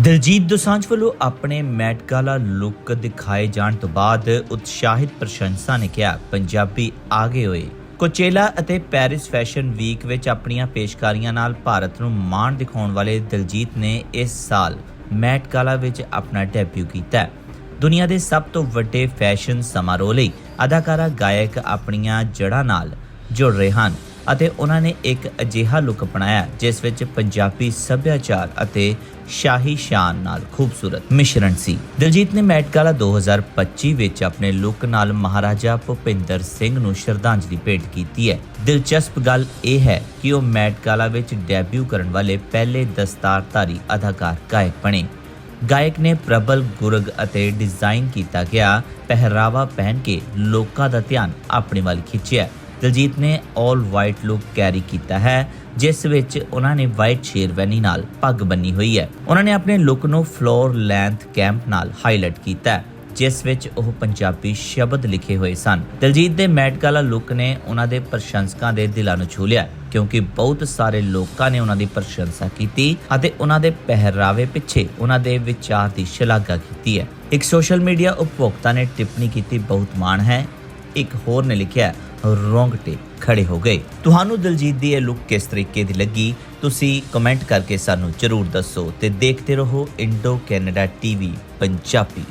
ਦਿਲਜੀਤ ਦੋਸਾਂਝ ਵੱਲੋਂ ਆਪਣੇ Met Gala look ਦਿਖਾਏ ਜਾਣ ਤੋਂ ਬਾਅਦ ਉਤਸ਼ਾਹਿਤ ਪ੍ਰਸ਼ੰਸਾ ਨੇ ਕਿਹਾ, ਪੰਜਾਬੀ ਆਗੇ ਹੋਏ। ਕੋਚੇਲਾ ਅਤੇ ਪੈਰਿਸ ਫੈਸ਼ਨ ਵੀਕ ਵਿੱਚ ਆਪਣੀਆਂ ਪੇਸ਼ਕਾਰੀਆਂ ਨਾਲ ਭਾਰਤ ਨੂੰ ਮਾਣ ਦਿਖਾਉਣ ਵਾਲੇ ਦਿਲਜੀਤ ਨੇ ਇਸ ਸਾਲ ਮੈਟ ਗਾਲਾ ਵਿੱਚ ਆਪਣਾ ਡੈਬਿਊ ਕੀਤਾ। ਦੁਨੀਆ ਦੇ ਸਭ ਤੋਂ ਵੱਡੇ ਫੈਸ਼ਨ ਸਮਾਰੋਹ ਲਈ ਅਦਾਕਾਰਾ ਗਾਇਕ ਆਪਣੀਆਂ ਜੜ੍ਹਾਂ ਨਾਲ ਜੁੜ ਰਹੇ ਹਨ। ਅਤੇ ਉਹਨਾਂ ਨੇ ਇੱਕ ਅਜਿਹਾ ਲੁੱਕ ਅਪਣਾਇਆ ਜਿਸ ਵਿੱਚ ਪੰਜਾਬੀ ਸੱਭਿਆਚਾਰ ਅਤੇ ਸ਼ਾਹੀ ਸ਼ਾਨ ਨਾਲ ਖੂਬਸੂਰਤ ਮਿਸ਼ਰਣ ਸੀ। ਦਿਲਜੀਤ ਨੇ ਮੈਟ ਗਾਲਾ 2025 ਵਿੱਚ ਆਪਣੇ ਲੁੱਕ ਨਾਲ ਮਹਾਰਾਜਾ ਭੁਪਿੰਦਰ ਸਿੰਘ ਨੂੰ ਸ਼ਰਧਾਂਜਲੀ ਭੇਟ ਕੀਤੀ ਹੈ। ਦਿਲਚਸਪ ਗੱਲ ਇਹ ਹੈ ਕਿ ਉਹ ਮੈਟ ਗਾਲਾ ਵਿੱਚ ਡੈਬਿਊ ਕਰਨ ਵਾਲੇ ਪਹਿਲੇ ਦਸਤਾਰਧਾਰੀ ਅਦਾਕਾਰ ਗਾਇਕ ਬਣੇ। ਗਾਇਕ ਨੇ ਪ੍ਰਬਲ ਗੁਰਗ ਅਤੇ ਡਿਜ਼ਾਈਨ ਕੀਤਾ ਗਿਆ ਪਹਿਰਾਵਾ ਪਹਿਨ ਕੇ ਲੋਕਾਂ ਦਾ ਧਿਆਨ ਆਪਣੇ ਵੱਲ ਖਿੱਚਿਆ। ਦਿਲਜੀਤ ਨੇ 올 ਵਾਈਟ ਲੁੱਕ ਕੈਰੀ ਕੀਤਾ ਹੈ, ਜਿਸ ਵਿੱਚ ਉਹਨਾਂ ਨੇ ਵਾਈਟ ਸ਼ੇਰਵਾਨੀ ਨਾਲ ਪੱਗ ਬੰਨੀ ਹੋਈ ਹੈ। ਉਹਨਾਂ ਨੇ ਆਪਣੇ ਲੁੱਕ ਨੂੰ ਫਲੋਰ ਲੈਂਥ ਕੈਂਪ ਨਾਲ ਹਾਈਲਾਈਟ ਕੀਤਾ ਹੈ, ਜਿਸ ਵਿੱਚ ਉਹ ਪੰਜਾਬੀ ਸ਼ਬਦ ਲਿਖੇ ਹੋਏ ਸਨ। ਦਲਜੀਤ ਦੇ ਮੈਟ ਲੁੱਕ ਨੇ ਉਹਨਾਂ ਦੇ ਪ੍ਰਸ਼ੰਸਕਾਂ ਦੇ ਦਿਲਾਂ ਨੂੰ ਛੂ ਲਿਆ ਕਿਉਂਕਿ ਬਹੁਤ ਸਾਰੇ ਲੋਕਾਂ ਨੇ ਉਹਨਾਂ ਦੀ ਪ੍ਰਸ਼ੰਸਾ ਕੀਤੀ ਅਤੇ ਉਹਨਾਂ ਦੇ ਪਹਿਰਾਵੇ ਪਿੱਛੇ ਉਹਨਾਂ ਦੇ ਵਿਚਾਰ ਦੀ ਸ਼ਲਾਘਾ ਕੀਤੀ ਹੈ। ਇੱਕ ਸੋਸ਼ਲ ਮੀਡੀਆ ਉਪਭੋਗਤਾ ਨੇ ਟਿੱਪਣੀ ਕੀਤੀ, ਬਹੁਤ ਮਾਣ ਹੈ। ਇੱਕ ਹੋਰ ਨੇ ਲਿਖਿਆ ਰੋਂਗਟੇ ਖੜੇ ਹੋ ਗਏ। ਤੁਹਾਨੂੰ ਦਿਲਜੀਤ ਦੀ ਇਹ ਲੁੱਕ ਕਿਸ ਤਰੀਕੇ ਦੀ ਲੱਗੀ? ਤੁਸੀਂ ਕਮੈਂਟ ਕਰਕੇ ਸਾਨੂੰ ਜਰੂਰ ਦੱਸੋ ਤੇ ਦੇਖਦੇ ਰਹੋ ਇੰਡੋ ਕੈਨੇਡਾ ਟੀਵੀ ਪੰਜਾਬੀ।